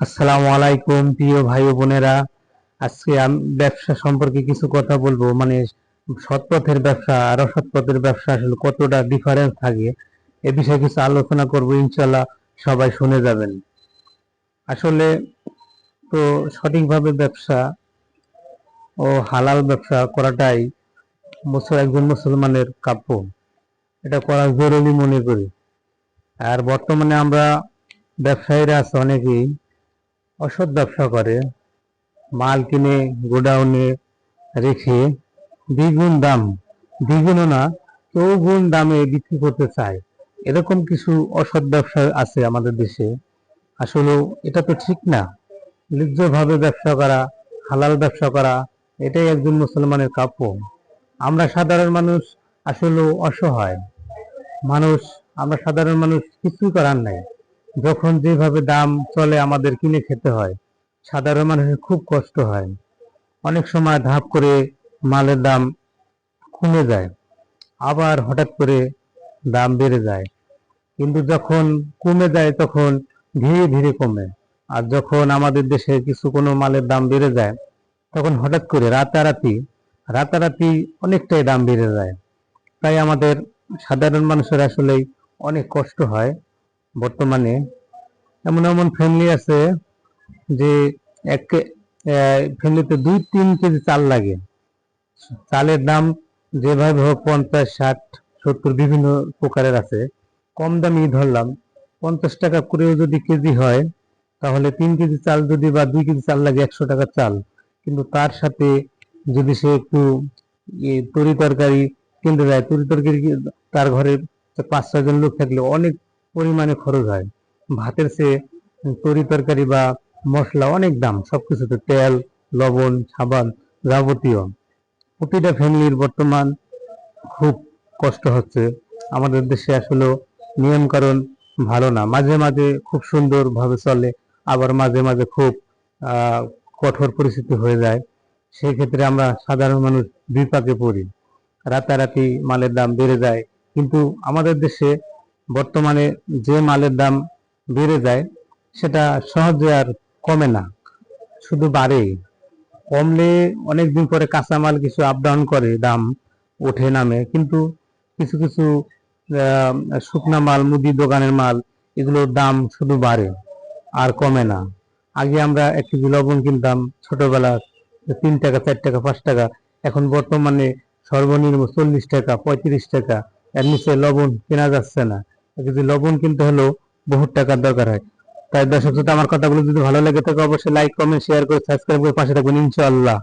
আসসালামু আলাইকুম, প্রিয় ভাই বোনেরা। আজকে আমি ব্যবসা সম্পর্কে কিছু কথা বলব। মানে সৎ পথের ব্যবসা আর অসৎ পথের ব্যবসা আসলে কতটা ডিফারেন্স থাকে, এ বিষয়ে কিছু আলোচনা করব ইনশাল্লাহ সবাই শুনে যাবেন। আসলে তো সঠিকভাবে ব্যবসা ও হালাল ব্যবসা করাটাই মুসল একজন মুসলমানের কাব্য। এটা করা জরুরি মনে করি। আর বর্তমানে আমরা ব্যবসায়ীরা আছে অনেকেই। অসৎ ব্যবসা করে, মাল কিনে, গোডাউনে রেখে দ্বিগুণ দাম, দ্বিগুণও না, চৌগুণ দামে বিক্রি করতে চায়। এরকম কিছু অসৎ ব্যবসা আছে আমাদের দেশে। আসলে এটা তো ঠিক না। লিজ্জভাবে ব্যবসা করা, হালাল ব্যবসা করা, এটাই একজন মুসলমানের কাব্য আমরা সাধারণ মানুষ আসলে অসহায়। মানুষ, আমরা সাধারণ মানুষ কিছুই করার নাই। যখন যেভাবে দাম চলে আমাদের কিনে খেতে হয়, সাধারণ মানুষের খুব কষ্ট হয়। অনেক সময় ধাপ করে মালের দাম কমে যায়, আবার হঠাৎ করে দাম বেড়ে যায়। কিন্তু যখন কমে যায়, তখন ধীরে ধীরে কমে। আর যখন আমাদের দেশে কিছু কোনো মালের দাম বেড়ে যায়, তখন হঠাৎ করে রাতারাতি রাতারাতি অনেকটাই দাম বেড়ে যায়। তাই আমাদের সাধারণ মানুষের আসলেই অনেক কষ্ট হয়। বর্তমানে এমন এমন ফ্যামিলি আছে যে এক ফ্যামিলিতে দুই, তিন কেজি চাল লাগে। চালের দাম যেভাবে হোক পঞ্চাশ, ষাট, সত্তর বিভিন্ন প্রকারের আছে। কম দামি ধরলাম, পঞ্চাশ টাকা করেও যদি কেজি হয়, তাহলে তিন কেজি চাল যদি বা দুই কেজি চাল লাগে একশো টাকা চাল। কিন্তু তার সাথে যদি সে একটু তরি তরকারি কিনতে যায়, তরি তরকারি তার ঘরে পাঁচ, ছয় জন লোক থাকলে অনেক পরিমাণে খরচ হয়। ভাতের সে তরি তরকারি বা মশলা, অনেক দাম, সবকিছুতে তেল, লবণ, সাবান যাবতীয়। প্রতিটা ফ্যামিলির বর্তমান খুব কষ্ট হচ্ছে। আমাদের দেশে আসলে নিয়ম কারণ ভালো না। মাঝে মাঝে খুব সুন্দরভাবে চলে, আবার মাঝে মাঝে খুব কঠোর পরিস্থিতি হয়ে যায়। সেই ক্ষেত্রে আমরা সাধারণ মানুষ বিপাকে পড়ি। রাতারাতি মালের দাম বেড়ে যায়। কিন্তু আমাদের দেশে বর্তমানে যে মালের দাম বেড়ে যায়, সেটা সহজে আর কমে না। শুধু বাড়ে। কমলে অনেকদিন পরে কাঁচামাল কিছু আপ ডাউন করে, দাম ওঠে, নামে। কিন্তু কিছু কিছু শুকনা মাল মুদি দোকানের মাল, এগুলোর দাম শুধু বাড়ে আর কমে না। আগে আমরা এক কেজি লবণ কিনতাম ছোটবেলা, তিন টাকা, চার টাকা, পাঁচ টাকা। এখন বর্তমানে সর্বনিম্ন চল্লিশ টাকা, পঁয়ত্রিশ টাকা। এর নিচে লবণ কেনা যাচ্ছে না। কেজি লবণ কিনতে হলেও বহুত টাকার দরকার হয়। তাই দর্শক শ্রোতা আমার কথাগুলো যদি ভালো লাগে থাকে, অবশ্যই লাইক কমেন্ট শেয়ার করে সাবস্ক্রাইব করে পাশে থাকবেন, ইনশাআল্লাহ।